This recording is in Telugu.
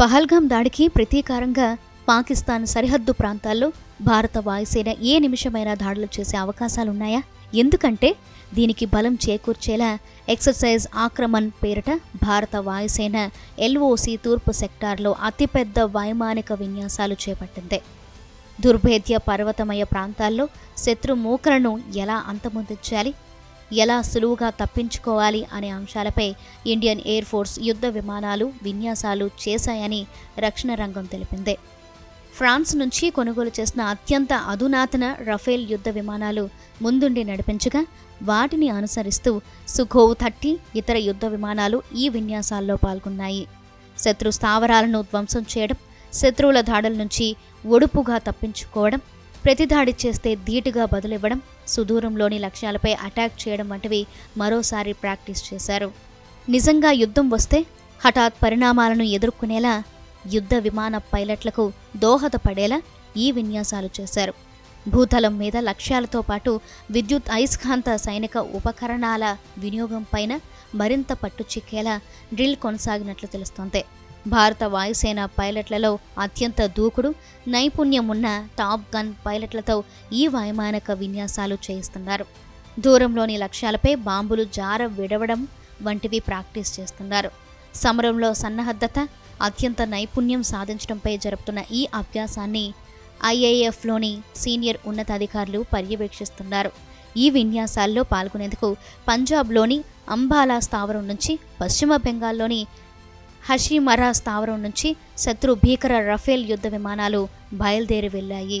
పహల్గాం దాడికి ప్రతీకారంగా పాకిస్తాన్ సరిహద్దు ప్రాంతాల్లో భారత వాయుసేన ఏ నిమిషమైనా దాడులు చేసే అవకాశాలున్నాయా? ఎందుకంటే దీనికి బలం చేకూర్చేలా ఎక్సర్సైజ్ ఆక్రమణ్ పేరిట భారత వాయుసేన ఎల్ఓసి తూర్పు సెక్టార్లో అతిపెద్ద వైమానిక విన్యాసాలు చేపట్టింది. దుర్భేద్య పర్వతమయ ప్రాంతాల్లో శత్రు మూకలను ఎలా అంతమొందించాలి? ఎలా సులువుగా తప్పించుకోవాలి అనే అంశాలపై ఇండియన్ ఎయిర్ ఫోర్స్ యుద్ధ విమానాలు విన్యాసాలు చేశాయని రక్షణ రంగం తెలిపింది. ఫ్రాన్స్ నుంచి కొనుగోలు చేసిన అత్యంత అధునాతన రఫేల్ యుద్ధ విమానాలు ముందుండి నడిపించగా వాటిని అనుసరిస్తూ సుఖోవ్ థర్టీ ఇతర యుద్ధ విమానాలు ఈ విన్యాసాల్లో పాల్గొన్నాయి. శత్రు స్థావరాలను ధ్వంసం చేయడం శత్రువుల దాడుల నుంచి ఒడుపుగా తప్పించుకోవడం ప్రతిదాడి చేస్తే ధీటుగా బదులివ్వడం సుదూరంలోని లక్ష్యాలపై అటాక్ చేయడం వంటివి మరోసారి ప్రాక్టీస్ చేశారు. నిజంగా యుద్ధం వస్తే హఠాత్ పరిణామాలను ఎదుర్కొనేలా యుద్ధ విమాన పైలట్లకు దోహదపడేలా ఈ విన్యాసాలు చేశారు. భూతలం మీద లక్ష్యాలతో పాటు విద్యుత్ అయస్కాంత సైనిక ఉపకరణాల వినియోగం పైన మరింత పట్టు చిక్కేలా డ్రిల్ కొనసాగినట్లు తెలుస్తోంది. భారత వాయుసేన పైలట్లలో అత్యంత దూకుడు నైపుణ్యం ఉన్న టాప్ గన్ పైలట్లతో ఈ వైమానిక విన్యాసాలు చేయిస్తున్నారు. దూరంలోని లక్ష్యాలపై బాంబులు జార విడవడం వంటివి ప్రాక్టీస్ చేస్తున్నారు. సమరంలో సన్నహద్దత అత్యంత నైపుణ్యం సాధించడంపై జరుపుతున్న ఈ అభ్యాసాన్ని ఐఏఎఫ్లోని సీనియర్ ఉన్నతాధికారులు పర్యవేక్షిస్తున్నారు. ఈ విన్యాసాల్లో పాల్గొనేందుకు పంజాబ్లోని అంబాలా స్థావరం నుంచి పశ్చిమ బెంగాల్లోని హషీమరా స్థావరం నుంచి శత్రు భీకర రఫేల్ యుద్ధ విమానాలు బయలుదేరి వెళ్ళాయి.